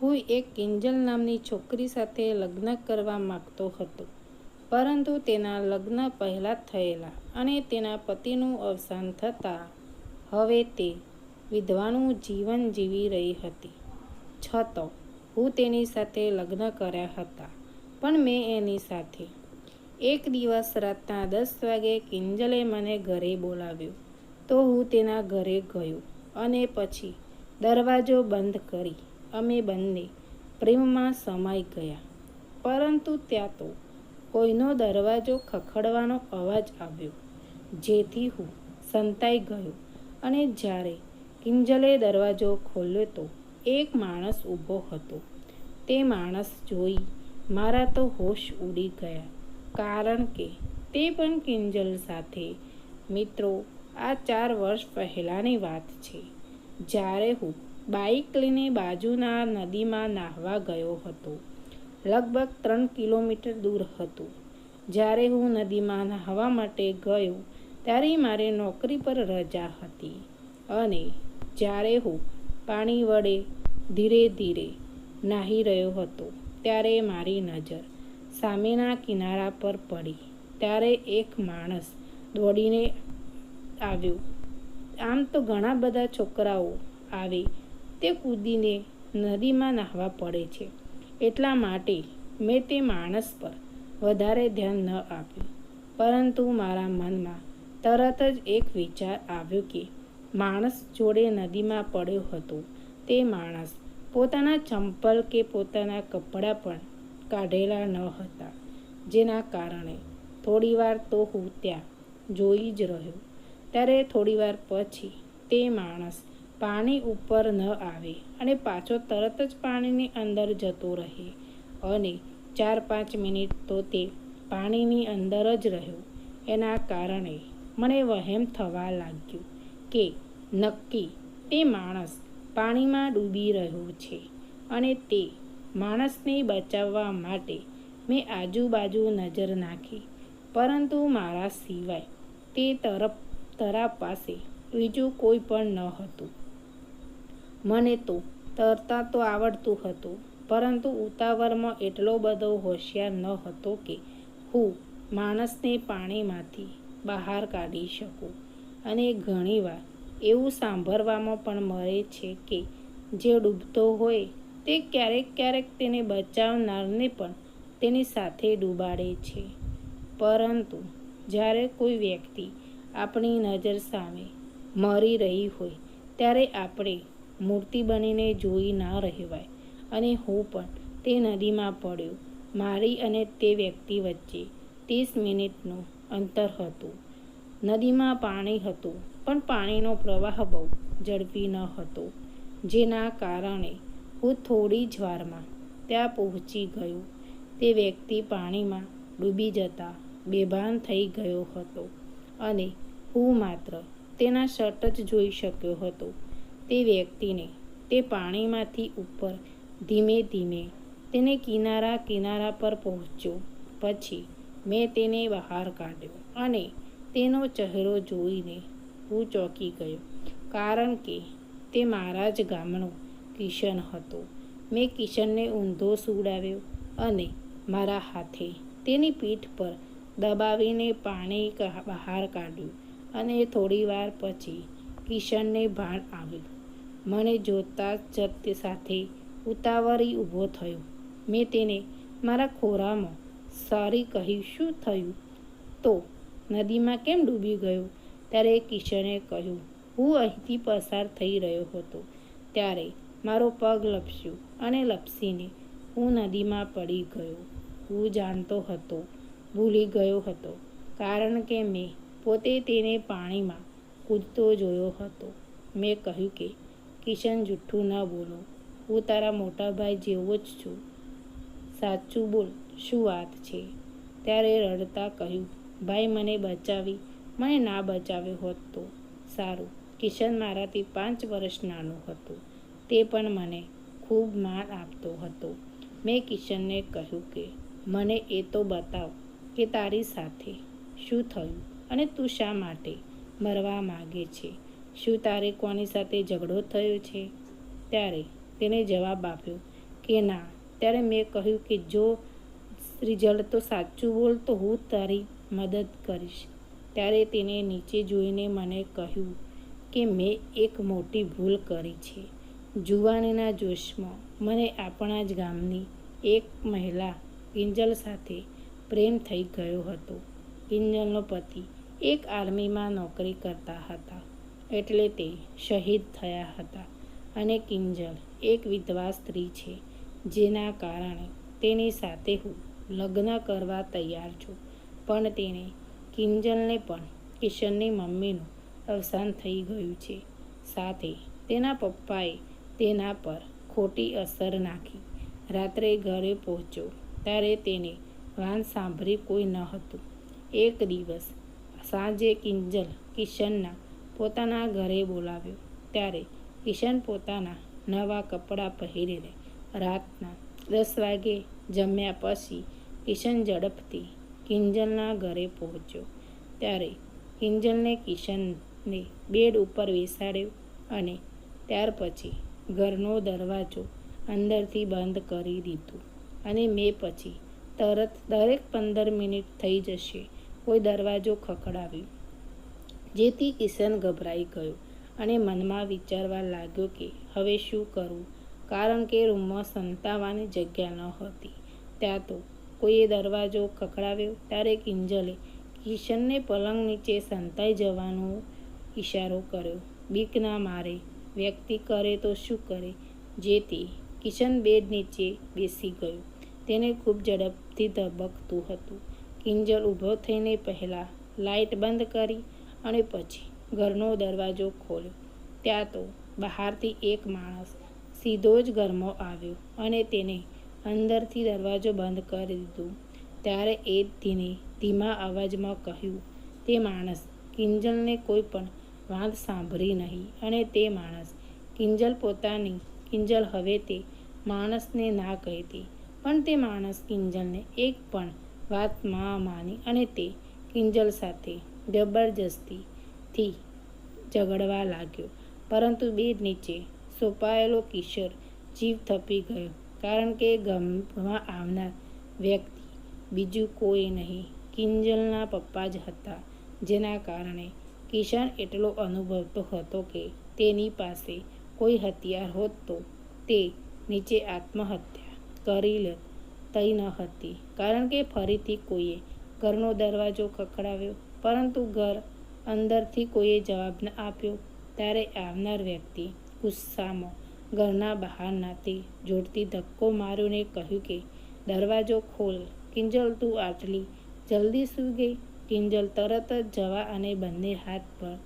હું એક કિંજલ નામની છોકરી સાથે લગ્ન કરવા માગતો હતો. પરંતુ તેના લગ્ન પહેલાં થયેલા અને તેના પતિનું અવસાન થતાં હવે તે વિધવાનું જીવન જીવી રહી હતી. છતો, હું તેની સાથે લગ્ન કર્યા હતા, પણ મેં એની સાથે. એક દિવસ રાતના દસ વાગે કિંજલે મને ઘરે બોલાવ્યો તો હું તેના ઘરે ગયો અને પછી દરવાજો બંધ કરી અમે બંને પ્રેમમાં સમાઈ ગયા. પરંતુ ત્યાં તો કોઈનો દરવાજો ખખડવાનો અવાજ આવ્યો. જેથી હું સંતાઈ ગયો અને જ્યારે કિંજલે દરવાજો ખોલ્યો તો એક માણસ ઊભો હતો. તે માણસ જોઈ મારા તો હોશ ઉડી ગયા, કારણ કે તે પણ કિંજલ સાથે. મિત્રો, આ ચાર વર્ષ પહેલાંની વાત છે. જ્યારે હું બાઇક લઈને બાજુના નદીમાં નાહવા ગયો હતો. લગભગ ત્રણ કિલોમીટર દૂર હતું. જ્યારે હું નદીમાં નાહવા માટે ગયો, ત્યારે મારે નોકરી પર રજા હતી અને જ્યારે હું પાણી વડે ધીરે ધીરે નાહી રહ્યો હતો, ત્યારે મારી નજર સામેના કિનારા પર પડી. ત્યારે એક માણસ દોડીને આવ્યો. આમ તો ઘણા બધા છોકરાઓ આવે તે કૂદીને નદીમાં નાહવા પડે છે. એટલા માટે મેં તે માણસ પર વધારે ધ્યાન ન આપ્યું. પરંતુ મારા મનમાં તરત જ એક વિચાર આવ્યો કે માણસ જોડે નદીમાં પડ્યો હતો. તે માણસ પોતાના ચંપલ કે પોતાના કપડાં પણ કાઢેલા ન હતા. જેના કારણે થોડીવાર તો હું ત્યાં જોઈ જ રહ્યો. ત્યારે થોડીવાર પછી તે માણસ પાણી ઉપર ન આવે અને પાછો તરત જ પાણીની અંદર જતો રહે. અને ચાર પાંચ મિનિટ તો તે પાણીની અંદર જ રહ્યો. એના કારણે મને વહેમ થવા લાગ્યું કે નક્કી તે માણસ પાણીમાં ડૂબી રહ્યો છે અને તે માણસને બચાવવા માટે મેં આજુબાજુ નજર નાખી. પરંતુ મારા સિવાય તે તરફ, તરા પાસે બીજું કોઈ પણ ન હતું. મને તો તરતા તો આવડતું હતું, પરંતુ ઉતાવળમાં એટલો બધો હોશિયાર ન હતો કે હું માણસને પાણીમાંથી બહાર કાઢી શકું. અને ઘણીવાર એવું સાંભળવામાં પણ મળે છે કે જે ડૂબતો હોય તે ક્યારેક ક્યારેક તેને બચાવનારને પણ તેની સાથે ડૂબાડે છે. પરંતુ જ્યારે કોઈ વ્યક્તિ આપણી નજર સામે મરી રહી હોય, ત્યારે આપણે મૂર્તિ બનીને જોઈ ના રહેવાય. અને હું પણ તે નદીમાં પડ્યો. મારી અને તે વ્યક્તિ વચ્ચે ત્રીસ મિનિટનું અંતર હતું. નદીમાં પાણી હતું, પણ પાણીનો પ્રવાહ બહુ ઝડપી ન હતો, જેના કારણે હું થોડી જ વારમાં ત્યાં પહોંચી ગયો. તે વ્યક્તિ પાણીમાં ડૂબી જતા બેભાન થઈ ગયો હતો અને હું માત્ર તેના શર્ટ જ જોઈ શક્યો હતો. તે વ્યક્તિને તે પાણીમાંથી ઉપર ધીમે ધીમે તેને કિનારા કિનારા પર પહોંચ્યો. પછી મેં તેને બહાર કાઢ્યો અને તેનો ચહેરો જોઈને હું ચોંકી ગયો, કારણ કે તે મારા જ ગામનો કિશન હતો. મેં કિશનને ઊંધો સુડાવ્યો અને મારા હાથે તેની પીઠ પર દબાવીને પાણી બહાર કાઢ્યું અને થોડીવાર પછી કિશનને ભાન આવ્યું. મને જોતા જ સાથે ઉતાવળી ઊભો થયો. મેં તેને મારા ખોરામાં સારી કહી શું થયું? તો નદીમાં કેમ ડૂબી ગયો? ત્યારે કિશને કહ્યું, હું અહીંથી પસાર થઈ રહ્યો હતો. ત્યારે મારો પગ લપસ્યો અને લપસીને હું નદીમાં પડી ગયો. હું જાણતો હતો, ભૂલી ગયો હતો, કારણ કે મેં પોતે તેને પાણીમાં કૂદતો જોયો હતો. મેં કહ્યું કે કિશન જુઠ્ઠું ન બોલો. હું તારા મોટા ભાઈ જેવો જ છું. સાચું બોલ, શું વાત છે? ત્યારે રડતા કહ્યું, ભાઈ, મને બચાવી, મને ના બચાવ્યો હોત તો. સારું, કિશન મારાથી પાંચ વર્ષ નાનો હતો, તે પણ મને ખૂબ માન આપતો હતો. મેં કિશનને કહ્યું કે, મને એ તો બતાવ કે તારી સાથે શું થયું અને તું શા માટે મરવા માગે છે? શું તારે કોની સાથે ઝઘડો થયો છે? ત્યારે તેણે જવાબ આપ્યો કે ના, ત્યારે મેં કહ્યું કે જો રિઝલ્ટ તો સાચું બોલ તો હું તારી મદદ કરીશ. ત્યારે તેને નીચે જોઈને મને કહ્યું કે મેં એક મોટી ભૂલ કરી છે. જુવાનીના જોશમાં મને આપણા જ ગામની એક મહિલા કિંજલ સાથે પ્રેમ થઈ ગયો હતો. કિંજલનો પતિ એક આર્મીમાં નોકરી કરતા હતા. એટલે તે શહીદ થયા હતા. અને કિંજલ, એક વિધવા સ્ત્રી છે, જેના કારણે તેની સાથે હું લગ્ન કરવા તૈયાર છું. પણ તેને કિંજલને પણ કિશનની મમ્મીનું અવસાન થઈ ગયું છે. સાથે તેના પપ્પાએ તેના પર ખોટી અસર નાખી. રાત્રે ઘરે પહોંચ્યો, ત્યારે તેને વાન સાંભળી કોઈ ન હતું. એક દિવસ સાંજે કિંજલ કિશનના પોતાના ઘરે બોલાવ્યો. ત્યારે કિશન પોતાના નવા કપડાં પહેરીને રાતના દસ વાગે જમ્યા પછી કિશન ઝડપથી કિંજલના ઘરે પહોંચ્યો. ત્યારે કિંજલને કિશનને બેડ ઉપર બેસાડ્યો અને ત્યાર પછી ઘરનો દરવાજો અંદરથી બંધ કરી દીધો અને મેં પછી તરત દરેક પંદર મિનિટ થઈ જશે. કોઈ દરવાજો ખખડાવ્યો. જેથી કિશન ગભરાઈ ગયો અને મનમાં વિચારવા લાગ્યો કે હવે શું કરવું કારણ કે રૂમમાં સંતાવાની જગ્યા ન હતી. ત્યાં તો કોઈએ દરવાજો ખખડાવ્યો. ત્યારે કિંજલે કિશનને પલંગ નીચે સંતાઈ જવાનો ઈશારો કર્યો. બીક ના મારે, વ્યક્તિ કરે તો શું કરે? જેથી કિશન બેડ નીચે બેસી ગયો. તેને ખૂબ ઝડપથી ધબકતું હતું. કિંજલ ઊભો થઈને પહેલાં લાઇટ બંધ કરી અને પછી ઘરનો દરવાજો ખોલ્યો. ત્યાં તો બહારથી એક માણસ સીધો જ ઘરમાં આવ્યો અને તેને અંદરથી દરવાજો બંધ કરી દીધો. ત્યારે એ ધીને ધીમા અવાજમાં કહ્યું, તે માણસ કિંજલને કોઈ પણ વાત સાંભળી નહીં અને તે માણસ કિંજલ પોતાની કિંજલ હવે તે માણસને ના કહેતી પણ તે માણસ કિંજલને એક પણ વાતમાં માની અને તે કિંજલ સાથે જબરજસ્તીથી ઝઘડવા લાગ્યો. પરંતુ બેડ નીચે સોંપાયેલો કિશોર જીવ થપી ગયો, કારણ કે ગમવા આવનાર વ્યક્તિ બીજું કોઈ નહીં. કિંજલના પપ્પા જ હતા, જેના કારણે કિશન એટલો અનુભવતો હતો કે તેની પાસે કોઈ હથિયાર હોત તો તે નીચે આત્મહત્યા કરી લે થઈ ન હતી. કારણ કે ફરીથી કોઈએ ઘરનો દરવાજો ખખડાવ્યો પરંતુ ઘર અંદરથી કોઈએ જવાબ ન આપ્યો. ત્યારે આવનાર વ્યક્તિ ગુસ્સામાં ઘરના બહાર નાતી જોડતી ધક્કો મારીને કહ્યું કે, દરવાજો ખોલ, કિંજલ તું આટલી જલ્દી શું ગઈ? કિંજલ તરત જ જવા અને બંને હાથ પર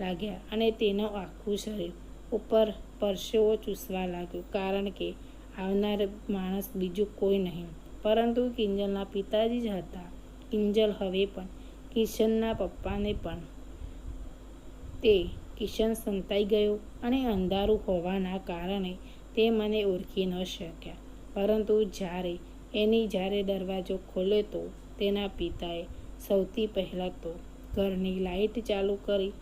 લાગ્યા અને તેનો આખું શરીર ઉપર પરસેવો ચૂસવા લાગ્યો. કારણ કે આવનાર માણસ બીજું કોઈ નહીં. પરંતુ કિંજલના પિતાજી જ હતા. કિંજલ હવે પણ કિશનના પપ્પાને પણ. તે કિશન સંતાઈ ગયો અને અંધારું હોવાના કારણે તે મને ઓળખી ન શક્યા. પરંતુ જ્યારે એની જ્યારે દરવાજો ખોલ્યો તો તેના પિતાએ સૌથી પહેલાં તો ઘરની લાઇટ ચાલુ કરી,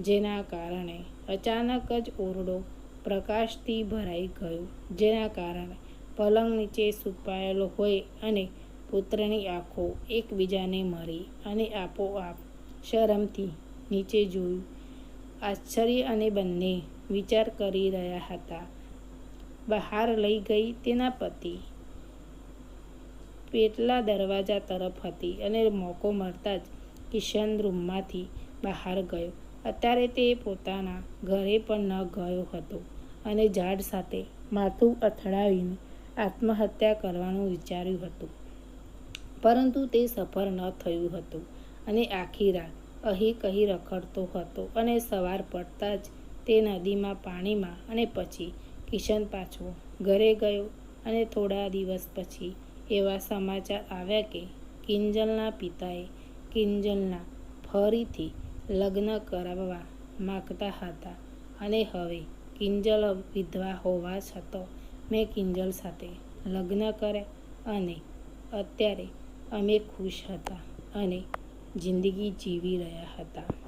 જેના કારણે અચાનક જ ઓરડો પ્રકાશથી ભરાઈ ગયો, જેના કારણે પલંગ નીચે છુપાયેલો હોય અને પુત્રની આંખો એકબીજાને મળી અને આપોઆપ શરમથી નીચે જોયું. આશ્ચર્ય અને બંને વિચાર કરી રહ્યા હતા. બહાર લઈ ગઈ તેના પતિ. પેટલા દરવાજા તરફ હતી અને મોકો મળતા જ કિશન રૂમમાંથી બહાર ગયો. અત્યારે તે પોતાના ઘરે પણ ન ગયો હતો અને ઝાડ સાથે માથું અથડાવીને આત્મહત્યા કરવાનું વિચાર્યું હતું. પરંતુ તે સફળ ન થયું હતું. અને આખી રાત અહીં કહી રખડતો હતો અને સવાર પડતા જ તે નદીમાં પાણીમાં અને પછી કિશન પાછો ઘરે ગયો અને થોડા દિવસ પછી એવા સમાચાર આવ્યા કે કિંજલના પિતાએ કિંજલના ફરીથી લગ્ન કરાવવા માગતા હતા અને હવે કિંજલ વિધવા હોવા છતાં મેં કિંજલ સાથે લગ્ન કર્યા અને અત્યારે અમે ખુશ હતા અને જિંદગી જીવી રહ્યા હતા.